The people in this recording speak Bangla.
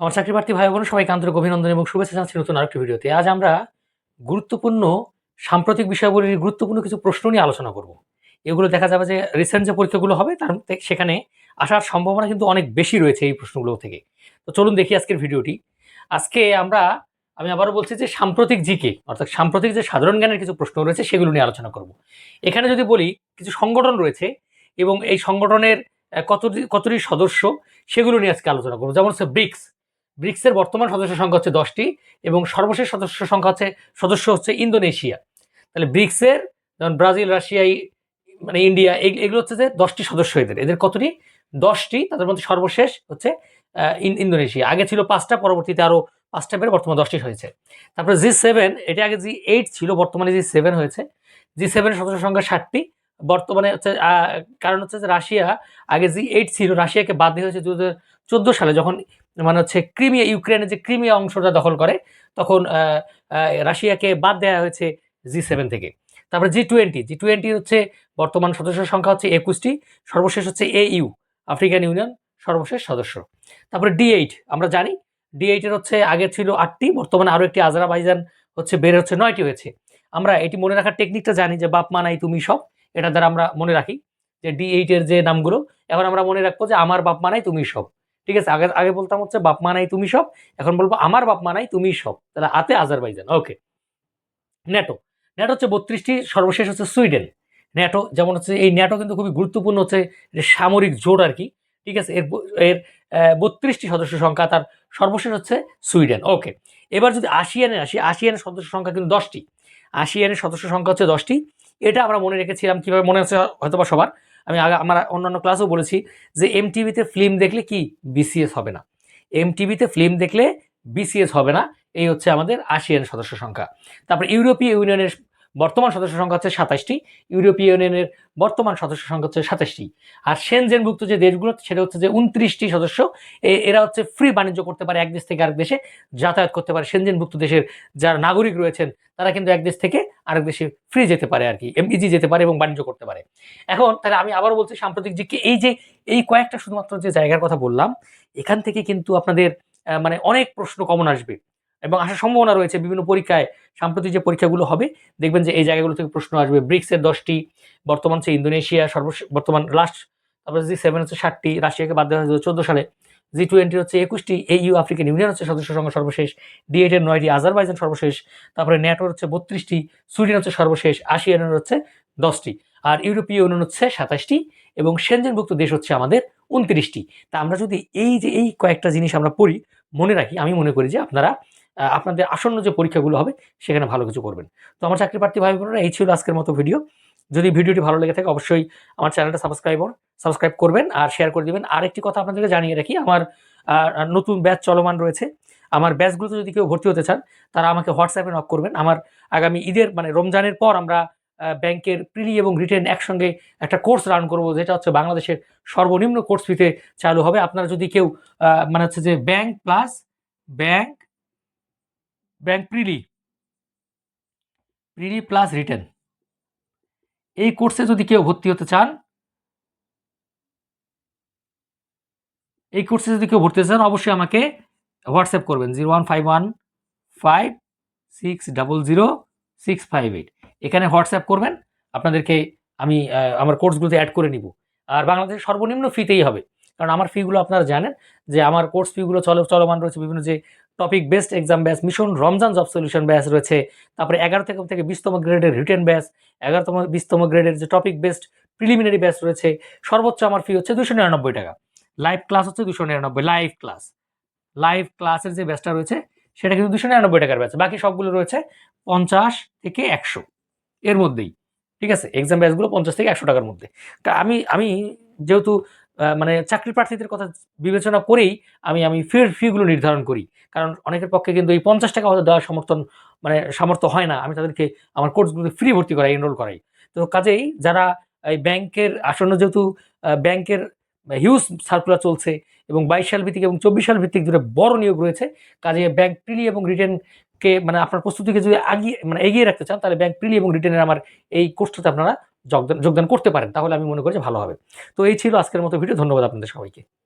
আমার চাকরি প্রার্থী ভাই বোন, সবাইকে আন্তরিক অভিনন্দন এবং শুভেচ্ছা জানাচ্ছি নতুন আরেকটি ভিডিওতে। আজ আমরা গুরুত্বপূর্ণ সাম্প্রতিক বিষয়গুলির গুরুত্বপূর্ণ কিছু প্রশ্ন নিয়ে আলোচনা করব। এগুলো দেখা যাবে যে রিসেন্ট যে পরীক্ষাগুলো হবে, তার সেখানে আসার সম্ভাবনা কিন্তু অনেক বেশি রয়েছে এই প্রশ্নগুলো থেকে। তো চলুন দেখি আজকের ভিডিওটি। আজকে আমরা, আমি আবারও বলছি যে সাম্প্রতিক জিকে অর্থাৎ সাম্প্রতিক যে সাধারণ জ্ঞানের কিছু প্রশ্ন রয়েছে, সেগুলো নিয়ে আলোচনা করব। এখানে যদি বলি, কিছু সংগঠন রয়েছে এবং এই সংগঠনের কতটি কতটি সদস্য, সেগুলো নিয়ে আজকে আলোচনা করব। যেমন হচ্ছে ব্রিক্স। ব্রিক্সের বর্তমান সদস্য সংখ্যা হচ্ছে দশটি এবং সর্বশেষ সদস্য সংখ্যা হচ্ছে, সদস্য হচ্ছে ইন্দোনেশিয়া। তাহলে ব্রিক্সের, যেমন ব্রাজিল, রাশিয়া মানে ইন্ডিয়া, এগ- এগুলো হচ্ছে যে দশটি সদস্য এদের। এদের কতটি? দশটি, তাদের মধ্যে সর্বশেষ হচ্ছে ইন- ইন্দোনেশিয়া। আগে ছিল পাঁচটা, পরবর্তীতে আরও পাঁচটা বেড়ে বর্তমানে দশটি হয়েছে। তারপরে জি সেভেন, এটা আগে জি এইট ছিল, বর্তমানে জি সেভেন হয়েছে। জি সেভেনের সদস্য সংখ্যা ষাটটি বর্তমানে হচ্ছে কারণ হচ্ছে যে রাশিয়া, আগে জি এইট ছিল, রাশিয়াকে বাদ দিয়ে হয়েছে দু চোদ্দ সালে যখন মানে হচ্ছে ক্রিমিয়া, ইউক্রেনের যে ক্রিমিয়া অংশটা দখল করে, তখন রাশিয়াকে বাদ দেওয়া হয়েছে জি সেভেন থেকে। তারপরে জি টোয়েন্টি জি টোয়েন্টি হচ্ছে বর্তমান সদস্য সংখ্যা হচ্ছে একুশটি, সর্বশেষ হচ্ছে এ ইউ, আফ্রিকান ইউনিয়ন সর্বশেষ সদস্য। তারপরে ডি এইট, আমরা জানি, ডি এইটের হচ্ছে আগে ছিল আটটি, বর্তমানে আরও একটি আজারাবাইজান হচ্ছে বেড়ে হচ্ছে নয়টি হয়েছে। আমরা এটি মনে রাখার টেকনিকটা জানি যে বাপ মানাই তুমি সব। এটা দ্বারা আমরা মনে রাখি যে ডি এইটের যে নামগুলো, এখন আমরা মনে রাখব যে আমার বাপ মা নাই, তুমি সব। ঠিক আছে? আগে আগে বলতাম হচ্ছে বাপ মা নাই, তুমি সব। এখন বলব আমার বাপ মা নাই, তুমি সব। তাহলে আতে আজারবাইজান, ওকে। ন্যাটো। ন্যাটো হচ্ছে বত্রিশটি, সর্বশেষ হচ্ছে সুইডেন। ন্যাটো, যেমন হচ্ছে এই ন্যাটো কিন্তু খুবই গুরুত্বপূর্ণ হচ্ছে সামরিক জোট আর কি। ঠিক আছে? এর এর বত্রিশটি সদস্য সংখ্যা, তার সর্বশেষ হচ্ছে সুইডেন, ওকে। এবার যদি আসিয়ানে আসি, আসিয়ানের সদস্য সংখ্যা কিন্তু দশটি। আসিয়ানের সদস্য সংখ্যা হচ্ছে দশটি। এটা আমরা মনে রেখেছিলাম কীভাবে, মনে আছে হয়তো বা সবার। আমি আগে আমার অন্যান্য ক্লাসও বলেছি যে এম টিভিতে ফিল্ম দেখলে কি? বিসিএস হবে না। এম টিভিতে ফিল্ম দেখলে বিসিএস হবে না। এই হচ্ছে আমাদের আশিয়ান সদস্য সংখ্যা। তারপর ইউরোপীয় ইউনিয়নের বর্তমান সদস্য সংখ্যা হচ্ছে সাতাশটি, ইউরোপীয় ইউনিয়নের বর্তমান সদস্য সংখ্যা হচ্ছে সাতাশটি। আর সেনজেনভুক্ত যে দেশগুলো, সেটা হচ্ছে যে উনত্রিশটি সদস্য এরা হচ্ছে ফ্রি বাণিজ্য করতে পারে এক দেশ থেকে আরেক দেশে, যাতায়াত করতে পারে। সেনজেনভুক্ত দেশের যারা নাগরিক রয়েছেন, তারা কিন্তু এক দেশ থেকে আরেক দেশে ফ্রি যেতে পারে আর কি ইজি যেতে পারে এবং বাণিজ্য করতে পারে। এখন তাহলে আমি আবারও বলছি সাম্প্রতিক যে এই যে, এই কয়েকটা শুধুমাত্র যে জায়গার কথা বললাম, এখান থেকে কিন্তু আপনাদের মানে অনেক প্রশ্ন কমন আসবে। এবং আসার সম্ভাবনা রয়েছে বিভিন্ন পরীক্ষায়, সাম্প্রতিক যে পরীক্ষাগুলো হবে, দেখবেন যে এই জায়গাগুলো থেকে প্রশ্ন আসবে। ব্রিক্সের দশটি, বর্তমান হচ্ছে ইন্দোনেশিয়া সর্বশেষ বর্তমান লাস্ট, তারপরে জি সেভেন হচ্ছে ষাটটি, রাশিয়াকে বাদ দেওয়া হয়েছে চোদ্দ সালে। জি টোয়েন্টি হচ্ছে একুশটি এই ইউ আফ্রিকান ইউনিয়ন হচ্ছে সদস্য সংখ্যা সর্বশেষ, ডি নয়টি, আজারবাইজান সর্বশেষ, তারপরে ন্যাটোর হচ্ছে বত্রিশটি, সুইডেন হচ্ছে সর্বশেষ আসিয়ানের হচ্ছে দশটি। আর ইউরোপীয় ইউনিয়ন হচ্ছে সাতাশটি এবং সেনজেনভুক্ত দেশ হচ্ছে আমাদের উনত্রিশটি। তা আমরা যদি এই যে এই কয়েকটা জিনিস আমরা পড়ি, মনে রাখি, আমি মনে করি যে আপনারা আপনাদের আসন্ন যে পরীক্ষাগুলো হবে, সেখানে ভালো কিছু করবেন। তো আমার চাকরি প্রার্থী ভাই বোনেরা, এই ছিল আজকের মতো ভিডিও। যদি ভিডিওটি ভালো লেগে থাকে, অবশ্যই আমার চ্যানেলটা সাবস্ক্রাইব সাবস্ক্রাইব করবেন আর শেয়ার করে দিবেন। আর একটি কথা আপনাদেরকে জানিয়ে রাখি, আমার নতুন ব্যাচ চলমান রয়েছে। আমার ব্যাচগুলোতে যদি কেউ ভর্তি হতে চান, তারা আমাকে হোয়াটসঅ্যাপে নক করবেন। আমার আগামী ঈদের মানে রমজানের পর আমরা ব্যাংকের প্রিলি এবং রিটেন একসঙ্গে একটা কোর্স রান করব, যেটা হচ্ছে বাংলাদেশের সর্বনিম্ন কোর্স ফিতে চালু হবে। আপনারা যদি কেউ মানে হচ্ছে যে bank plus bank bank prelim prelim plus return এই কোর্সে যদি কেউ ভর্তি হতে চান, এই কোর্সে যদি কেউ ভর্তি হতে চান, অবশ্যই আমাকে হোয়াটসঅ্যাপ করবেন zero one five one five six double zero six five eight এখানে হোয়াটসঅ্যাপ করবেন, আপনাদেরকে আমি আমার কোর্সগুলোতে অ্যাড করে নিব। আর বাংলাদেশের সর্বনিম্ন ফিতেই হবে। কারণ আমার ফিগুলো আপনারা জানেন যে আমার কোর্স ফিগুলো চল, চলমান রয়েছে, বিভিন্ন যে topic best exam batch mission Ramzan job solution batch রয়েছে। তারপরে এগারো থেকে থেকে বিশতম গ্রেডের রিটেন ব্যাচ এগারোতম, বিশতম গ্রেডের যে টপিক বেস্ট প্রিলিমিনারি ব্যাচ রয়েছে, সর্বোচ্চ আমার ফি হচ্ছে দুশো নিরানব্বই টাকা। লাইভ ক্লাস হচ্ছে দুশো নিরানব্বই লাইভ ক্লাস লাইভ ক্লাসের যে ব্যাচটা রয়েছে, সেটা কিন্তু দুশো নিরানব্বই টাকার ব্যাচ বাকি সবগুলো রয়েছে পঞ্চাশ থেকে একশো। এর মধ্যেই, ঠিক আছে? এক্সাম ব্যাচগুলো পঞ্চাশ থেকে একশো টাকার মধ্যে। তা আমি আমি যেহেতু মানে চাকরি প্রার্থীদের কথা বিবেচনা করেই আমি আমি ফির ফিগুলো নির্ধারণ করি। কারণ অনেকের পক্ষে কিন্তু এই পঞ্চাশ টাকা হয়তো দেওয়ার সমর্থন মানে সামর্থ্য হয় না। আমি তাদেরকে আমার কোর্সগুলোতে ফ্রি ভর্তি করাই এনরোল করাই। তো কাজেই যারা এই ব্যাংকের, আসন্ন যেহেতু ব্যাংকের হিউজ সার্কুলার চলছে এবং বাইশ সাল ভিত্তিক এবং চব্বিশ সাল ভিত্তিক দুটো বড় নিয়োগ রয়েছে, কাজে ব্যাংক প্রিলি এবং রিটেনকে মানে আপনার প্রস্তুতিকে যদি আগিয়ে মানে এগিয়ে রাখতে চান, তাহলে ব্যাংক প্রিলি এবং রিটেনের আমার এই কোর্সটাতে আপনারা যোগদান যোগদান করতে পারেন, তাহলে আমি মনে করি যে ভালো হবে। তো এই ছিল আজকের মতো ভিডিও, ধন্যবাদ আপনাদের সবাইকে।